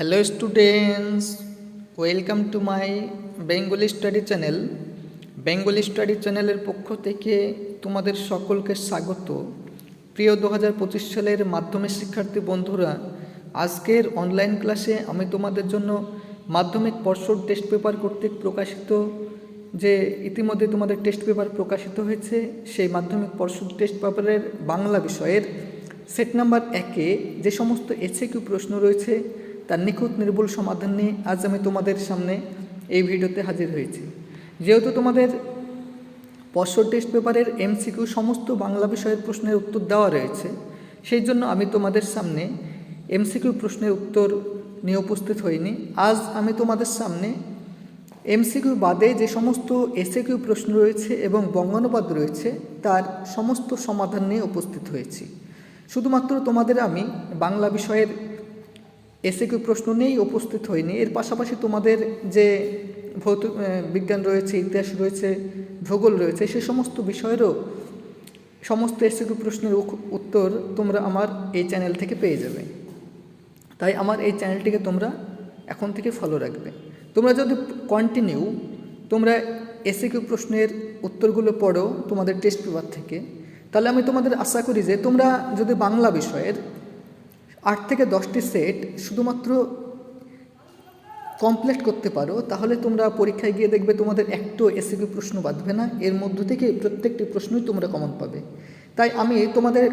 Hello students welcome to my Bengali study channel Bengali study চ্যানেলের পক্ষ থেকে তোমাদের সকলকে স্বাগত। প্রিয় দু পঁচিশ সালের মাধ্যমিক শিক্ষার্থী বন্ধুরা, আজকের অনলাইন ক্লাসে আমি তোমাদের জন্য মাধ্যমিক পর্ষদ টেস্ট পেপার কর্তৃক প্রকাশিত যে ইতিমধ্যে তোমাদের টেস্ট পেপার প্রকাশিত হয়েছে, সেই মাধ্যমিক পর্ষদ টেস্ট পেপারের বাংলা বিষয়ের সেট নাম্বার একে যে সমস্ত এসএকিউ প্রশ্ন রয়েছে তার নিখুঁত নির্ভুল সমাধান নিয়ে আজ আমি তোমাদের সামনে এই ভিডিওতে হাজির হয়েছি। যেহেতু তোমাদের পর্ষদ টেস্ট পেপারের এমসিকিউ সমস্ত বাংলা বিষয়ের প্রশ্নের উত্তর দেওয়া রয়েছে, সেই জন্য আমি তোমাদের সামনে এমসিকিউ প্রশ্নের উত্তর নিয়ে উপস্থিত হইনি। আজ আমি তোমাদের সামনে এমসিকিউ বাদে যে সমস্ত এসএকিউ প্রশ্ন রয়েছে এবং বঙ্গানুবাদ রয়েছে, তার সমস্ত সমাধান নিয়ে উপস্থিত হয়েছি। শুধুমাত্র তোমাদের আমি বাংলা বিষয়ের এসএকিউ প্রশ্ন নিয়েই উপস্থিত হয়নি এর পাশাপাশি তোমাদের যে ভৌত বিজ্ঞান রয়েছে, ইতিহাস রয়েছে, ভূগোল রয়েছে, সে সমস্ত বিষয়েরও সমস্ত এসএকিউ প্রশ্নের উত্তর তোমরা আমার এই চ্যানেল থেকে পেয়ে যাবে। তাই আমার এই চ্যানেলটিকে তোমরা এখন থেকে ফলো রাখবে। তোমরা যদি কন্টিনিউ তোমরা এসে এসিকিউ প্রশ্নের উত্তরগুলো পড়ো তোমাদের টেস্ট পেপার থেকে, তাহলে আমি তোমাদের আশা করি যে তোমরা যদি বাংলা বিষয়ের আট থেকে দশটি সেট শুধুমাত্র কমপ্লিট করতে পারো, তাহলে তোমরা পরীক্ষায় গিয়ে দেখবে তোমাদের একটু এসিকিউ প্রশ্ন বাঁধবে না, এর মধ্য থেকে প্রত্যেকটি প্রশ্নই তোমরা কমন পাবে। তাই আমি তোমাদের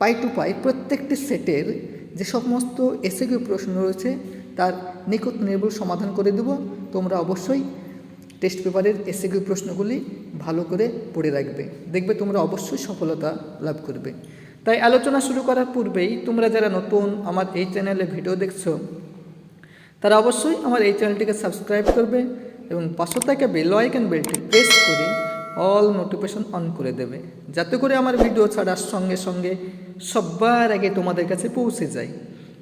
পাই টু পাই প্রত্যেকটি সেটের যে সমস্ত এসিকিউ প্রশ্ন রয়েছে, তার নিকট নির্ভুল সমাধান করে দেব। তোমরা অবশ্যই টেস্ট পেপারের এসিকিউ প্রশ্নগুলি ভালো করে পড়ে রাখবে। দেখবে তোমরা অবশ্যই সফলতা লাভ করবে। তাই আলোচনা শুরু করার পূর্বেই তোমরা যারা নতুন আমার এই চ্যানেলে ভিডিও দেখছ, তারা অবশ্যই আমার এই চ্যানেলটিকে সাবস্ক্রাইব করবে এবং পাশে থাকা বেল আইকন বেলটি প্রেস করে অল নোটিফিকেশন অন করে দেবে, যাতে করে আমার ভিডিও ছাড়ার সঙ্গে সঙ্গে সবার আগে তোমাদের কাছে পৌঁছে যায়।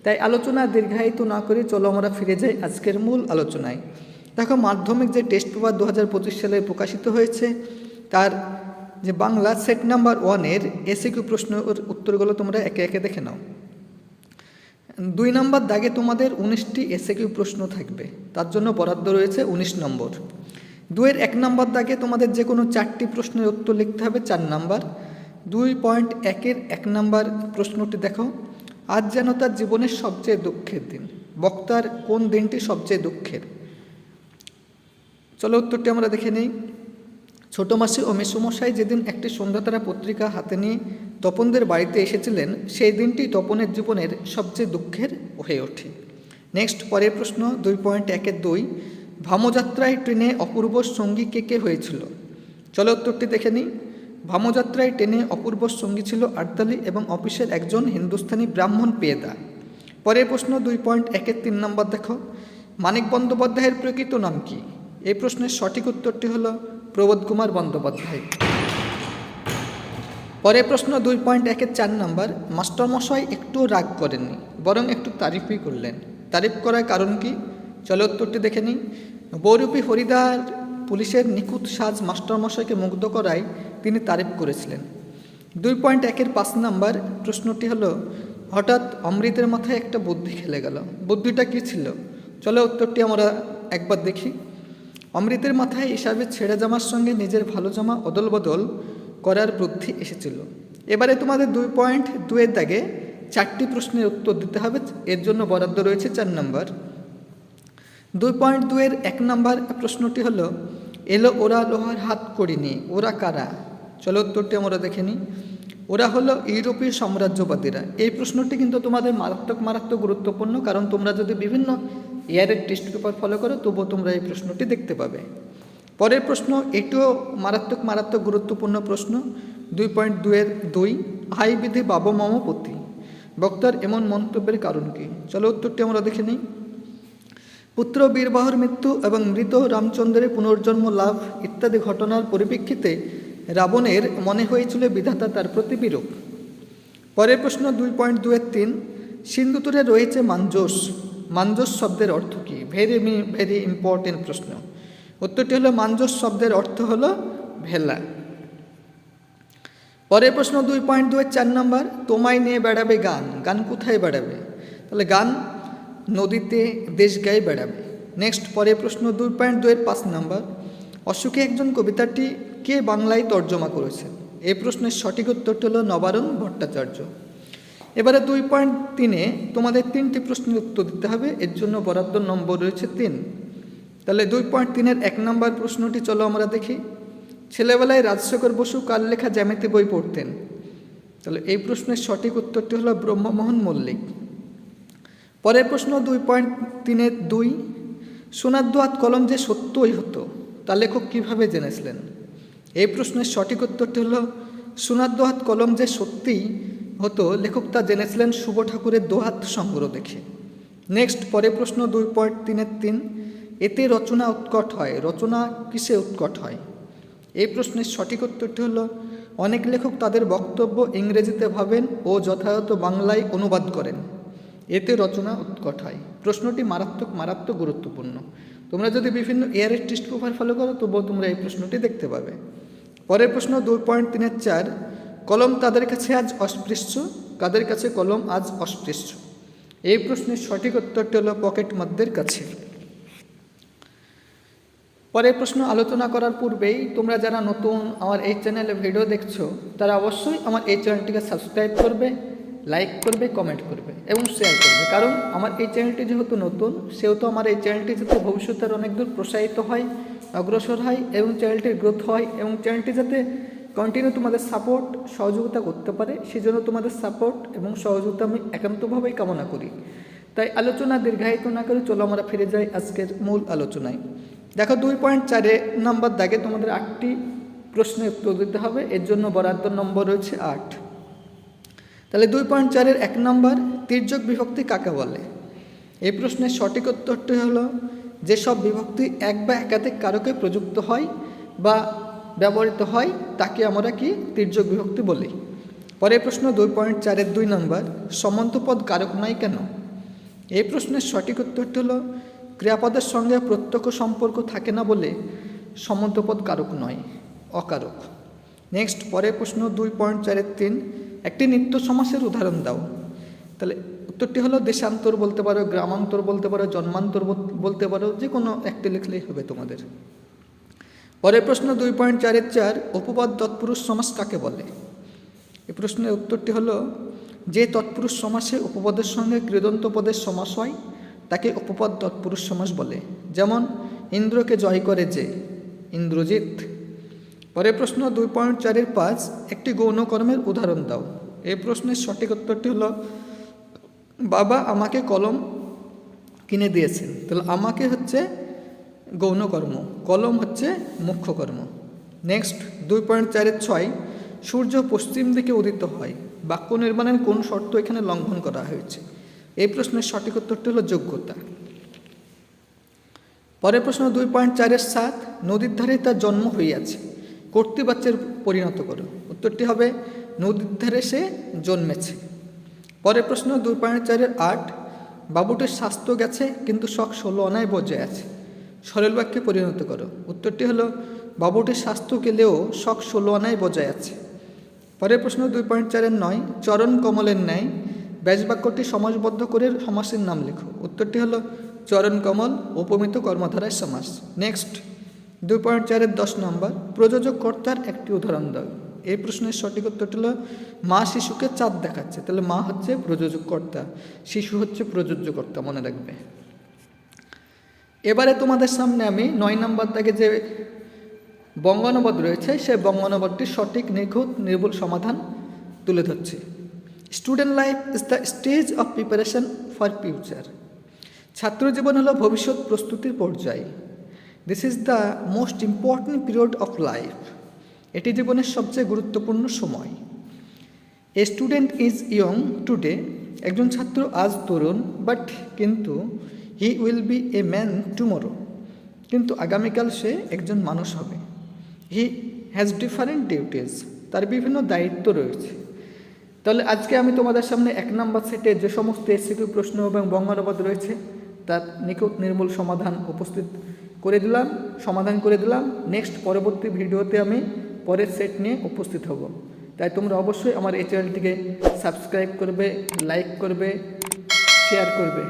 তাই আলোচনা দীর্ঘায়িত না করে চলো আমরা ফিরে যাই আজকের মূল আলোচনায়। দেখো মাধ্যমিক যে টেস্ট পেপার দু হাজার পঁচিশ সালে প্রকাশিত হয়েছে, তার যে বাংলা সেট নাম্বার ওয়ানের এসিকিউ প্রশ্নের উত্তরগুলো তোমরা একে একে দেখে নাও। দুই নম্বর দাগে তোমাদের উনিশটি এসএকিউ প্রশ্ন থাকবে। তার জন্য বরাদ্দ রয়েছে উনিশ নম্বর। দুয়ের এক নম্বর দাগে তোমাদের যে কোনো চারটি প্রশ্নের উত্তর লিখতে হবে চার নাম্বার। দুই পয়েন্ট একের এক নাম্বার প্রশ্নটি দেখো। আজ যেন তার জীবনের সবচেয়ে দুঃখের দিন। বক্তার কোন দিনটি সবচেয়ে দুঃখের? চলো উত্তরটি আমরা দেখে নিই। ছোট মাসি ও মেসুমশাই যেদিন একটি সন্ধ্যাতারা পত্রিকা হাতে নিয়ে তপনদের বাড়িতে এসেছিলেন, সেই দিনটি তপনের জীবনের সবচেয়ে দুঃখের হয়ে ওঠে। নেক্সট, পরের প্রশ্ন, দুই পয়েন্ট একের দুই। ভামযাত্রায় ট্রেনে অপূর্ব সঙ্গী কে কে হয়েছিল? চলো উত্তরটি দেখে নিই। ভামযাত্রায় ট্রেনে অপূর্ব সঙ্গী ছিল আটতালি এবং অফিসের একজন হিন্দুস্থানি ব্রাহ্মণ পেয়েদা। পরের প্রশ্ন, দুই পয়েন্ট একের তিন নম্বর দেখো। মানিক বন্দ্যোপাধ্যায়ের প্রকৃত নাম কি? এই প্রশ্নের সঠিক উত্তরটি হলো প্রবোধ কুমার বন্দ্যোপাধ্যায়। পরের প্রশ্ন দুই পয়েন্ট একের চার নম্বর, মাস্টারমশাই একটু রাগ করেননি, বরং একটু তারিফই করলেন। তারিফ করার কারণ কি? চলো উত্তরটি দেখে নিই। বৌরূপী হরিদার পুলিশের নিখুঁত সাজ মাস্টারমশাইকে মুগ্ধ করায় তিনি তারিফ করেছিলেন। দুই পয়েন্ট একের পাঁচ নাম্বার, প্রশ্নটি হলো, হঠাৎ অমৃতের মাথায় একটা বুদ্ধি খেলে গেল। বুদ্ধিটা কী ছিল? চলো উত্তরটি আমরা একবার দেখি। অমৃতের মাথায় হিসাবে ছেড়ে জামার সঙ্গে নিজের ভালো জামা অদল বদল করার বুদ্ধি এসেছিল। এবারে তোমাদের দুই পয়েন্ট দুয়ের দাগে চারটি প্রশ্নের উত্তর দিতে হবে। এর জন্য বরাদ্দ রয়েছে চার নম্বর। দুই পয়েন্ট দুয়ের এক নম্বর প্রশ্নটি হলো, এলো ওরা লোহার হাত করিনি, ওরা কারা? চলো উত্তরটি আমরা দেখে নিই। ওরা হলো ইউরোপীয় সাম্রাজ্যবাদীরা। এই প্রশ্নটি কিন্তু তোমাদের মারাত্মক মারাত্মক গুরুত্বপূর্ণ, কারণ তোমরা যদি বিভিন্ন ইয়ারের টেস্ট পেপার ফলো করো, তবুও তোমরা এই প্রশ্নটি দেখতে পাবে। পরের প্রশ্ন, এটিও মারাত্মক মারাত্মক গুরুত্বপূর্ণ প্রশ্ন। দুই পয়েন্ট দুয়ের দুই হাই বিধি বাব মমপতি বক্তার এমন মন্তব্যের কারণ কি? চলো উত্তরটি আমরা দেখে নিই। পুত্র বীরবাহর মৃত্যু এবং মৃত রামচন্দ্রের পুনর্জন্ম লাভ ইত্যাদি ঘটনার পরিপ্রেক্ষিতে রাবণের মনে হয়েছিল বিধাতা তার প্রতি বিরূপ। পরের প্রশ্ন দুই পয়েন্ট দুয়ের তিন, সিন্ধুতুরে রয়েছে মাঞ্জস মাঞ্জস শব্দের অর্থ কী? ভেরি ভেরি ইম্পর্টেন্ট প্রশ্ন। উত্তরটি হলো মাঞ্জস শব্দের অর্থ হলো ভেলা। পরের প্রশ্ন, দুই পয়েন্ট দুয়ের চার নম্বর, তোমায় নিয়ে বেড়াবে গান। গান কোথায় বেড়াবে? তাহলে গান নদীতে দেশ গায়ে বেড়াবে। নেক্সট পরের প্রশ্ন, দুই পয়েন্ট দুয়ের পাঁচ নাম্বার, অশোকে একজন কবিতাটি কে বাংলায় তর্জমা করেছেন? এই প্রশ্নের সঠিক উত্তরটি হল নবারুণ ভট্টাচার্য। এবারে দুই পয়েন্ট তিনে তোমাদের তিনটি প্রশ্নের উত্তর দিতে হবে, এর জন্য বরাদ্দ নম্বর রয়েছে তিন। তাহলে দুই পয়েন্ট তিনের এক নম্বর প্রশ্নটি চলো আমরা দেখি। ছেলেবেলায় রাজশেখর বসু কার লেখা জ্যামিতি বই পড়তেন? তাহলে এই প্রশ্নের সঠিক উত্তরটি হলো ব্রহ্মমোহন মল্লিক। পরের প্রশ্ন দুই পয়েন্ট তিনের দুই। সোনার দোয়াত কলম যে সত্যই হতো, তা লেখক কীভাবে জেনেছিলেন? এই প্রশ্নের সঠিক উত্তরটি হলো, সোনার দোহাত কলম যে সত্যিই হতো, লেখক তা জেনেছিলেন শুভ ঠাকুরের দোহাত সংগ্রহ দেখে। নেক্সট পরে প্রশ্ন দুই পয়েন্ট তিনের তিন। এতে রচনা উৎকট হয়, রচনা কিসে উৎকট হয়? এই প্রশ্নের সঠিক উত্তরটি হলো, অনেক লেখক তাদের বক্তব্য ইংরেজিতে ভাবেন ও যথাযথ বাংলায় অনুবাদ করেন। এতে রচনা উৎকট হয়। প্রশ্নটি মারাত্মক মারাত্মক গুরুত্বপূর্ণ। তোমরা যদি বিভিন্ন এয়ারের টেস্ট পেপার ফলো করো, তবুও তোমরা এই প্রশ্নটি দেখতে পাবে। পরের প্রশ্ন দুই পয়েন্ট তিনের চার। কলম তাদের কাছে আজ অস্পৃশ্য? কাদের কাছে কলম আজ অস্পৃশ্য? এই প্রশ্নের সঠিক উত্তরটি হলো পকেট মধ্যের কাছে। পরের প্রশ্ন আলোচনা করার পূর্বেই তোমরা যারা নতুন আমার এই চ্যানেলে ভিডিও দেখছ, তারা অবশ্যই আমার এই চ্যানেলটিকে সাবস্ক্রাইব করবে, লাইক করবে, কমেন্ট করবে এবং শেয়ার করবে। কারণ আমার এই চ্যানেলটি যেহেতু নতুন, সেহেতু আমার এই চ্যানেলটি যাতে ভবিষ্যতের অনেক দূর প্রসারিত হয়, অগ্রসর হয় এবং চ্যানেলটির গ্রোথ হয় এবং চ্যানেলটি যাতে কন্টিনিউ তোমাদের সাপোর্ট সহযোগিতা করতে পারে, সেজন্য তোমাদের সাপোর্ট এবং সহযোগিতা আমি একান্তভাবেই কামনা করি। তাই আলোচনা দীর্ঘায়িত না করে চলো আমরা ফিরে যাই আজকের মূল আলোচনায়। দেখো দুই পয়েন্ট চারে নম্বর দাগে তোমাদের আটটি প্রশ্নের উত্তর দিতে হবে, এর জন্য বরাদ্দ নম্বর রয়েছে আট। তাহলে দুই পয়েন্ট চারের এক নম্বর তির্যক বিভক্তি কাকে বলে? এই প্রশ্নের সঠিক উত্তরটি হলো, যেসব বিভক্তি এক বা একাধিক কারকে প্রযুক্ত হয় বা ব্যবহৃত হয়, তাকে আমরা কি তির্যক বিভক্তি বলি? পরের প্রশ্ন দুই পয়েন্ট চারের দুই নম্বর, সমন্তপদ কারক নয় কেন? এই প্রশ্নের সঠিক উত্তরটি হল, ক্রিয়াপদের সঙ্গে প্রত্যক্ষ সম্পর্ক থাকে না বলে সমন্তপদ কারক নয়, অকারক। নেক্সট, পরের প্রশ্ন দুই পয়েন্ট চারের তিন, একটি নিত্য সমাসের উদাহরণ দাও। তাহলে উত্তরটি হলো, দেশান্তর বলতে পারো, গ্রামান্তর বলতে পারো, জন্মান্তর বল- বলতে পারো যে কোনো একটি লিখলেই হবে তোমাদের। পরের প্রশ্ন দুই পয়েন্ট চারের চার উপপদ তৎপুরুষ সমাস কাকে বলে? এই প্রশ্নের উত্তরটি হলো, যে তৎপুরুষ সমাসে উপপদের সঙ্গে কৃদন্ত পদের সমাস হয়, তাকে উপপদ তৎপুরুষ সমাস বলে। যেমন, ইন্দ্রকে জয় করে যে, ইন্দ্রজিৎ। পরের প্রশ্ন দুই পয়েন্ট চারের পাঁচ, একটি গৌণকর্মের উদাহরণ দাও। এই প্রশ্নের সঠিক উত্তরটি হলো, বাবা আমাকে কলম কিনে দিয়েছেন। তাহলে আমাকে হচ্ছে গৌণকর্ম। কলম হচ্ছে মুখ্য কর্ম নেক্সট দুই পয়েন্ট চারের ছয়, সূর্য পশ্চিম দিকে উদিত হয়। বাক্য নির্মাণের কোন শর্ত এখানে লঙ্ঘন করা হয়েছে? এই প্রশ্নের সঠিক উত্তরটি হলো যোগ্যতা। পরের প্রশ্ন দুই পয়েন্ট চারের সাত, নদীর ধারে তার জন্ম হইয়াছে। কর্তৃবাচ্যের পরিণত করো। উত্তরটি হবে, নদীর ধারে সে জন্মেছে। পরের প্রশ্ন দুই পয়েন্ট চারের আট, বাবুটির স্বাস্থ্য গেছে, কিন্তু শখ ষোলো অনায় বজায় আছে। সরল বাক্যে পরিণত করো। উত্তরটি হলো, বাবুটির স্বাস্থ্য গেলেও শখ ষোলো আনায় বজায় আছে। পরের প্রশ্ন দুই পয়েন্ট চারের নয়, চরণ কমলের ন্যায় ব্যাস বাক্যটি সমাজবদ্ধ করে সমাসের নাম লেখো। উত্তরটি হলো, চরণ কমল উপমিত কর্মধারায় সমাস। নেক্সট, দুই পয়েন্ট চারের দশ নম্বর, প্রযোজক কর্তার একটি উদাহরণ দাও। এই প্রশ্নের সঠিক উত্তরটি হলো, মা শিশুকে চাঁদ দেখাচ্ছে। তাহলে মা হচ্ছে প্রযোজক কর্তা, শিশু হচ্ছে প্রযোজ্য কর্তা, মনে রাখবে। এবারে তোমাদের সামনে আমি নয় নম্বর থেকে যে বঙ্গানুবাদ রয়েছে সেই বঙ্গানুবাদটির সঠিক, নিখুঁত, নির্ভুল সমাধান তুলে ধরছি। Student life is the stage of preparation for future ছাত্র জীবন হলো ভবিষ্যৎ প্রস্তুতির পর্যায়। This is the most important period of life এটি জীবনের সবচেয়ে গুরুত্বপূর্ণ সময়। A student is young today একজন ছাত্র আজ তরুণ বাট কিন্তু he will be a man tomorrow কিন্তু আগামীকাল সে একজন মানুষ হবে। হি হ্যাজ ডিফারেন্ট ডিউটিস তার বিভিন্ন দায়িত্ব রয়েছে। তাহলে আজকে আমি তোমাদের সামনে এক নম্বর সেটে যে সমস্ত এসিকিউ প্রশ্ন এবং বঙ্গানুবাদ রয়েছে, তার নিখুঁত নির্মূল সমাধান উপস্থিত করে দিলাম, সমাধান করে দিলাম। নেক্সট পরবর্তী ভিডিওতে আমি পরের সেট নিয়ে উপস্থিত হব। তাই তোমরা অবশ্যই আমার এই চ্যানেলটিকে সাবস্ক্রাইব করবে লাইক করবে শেয়ার করবে।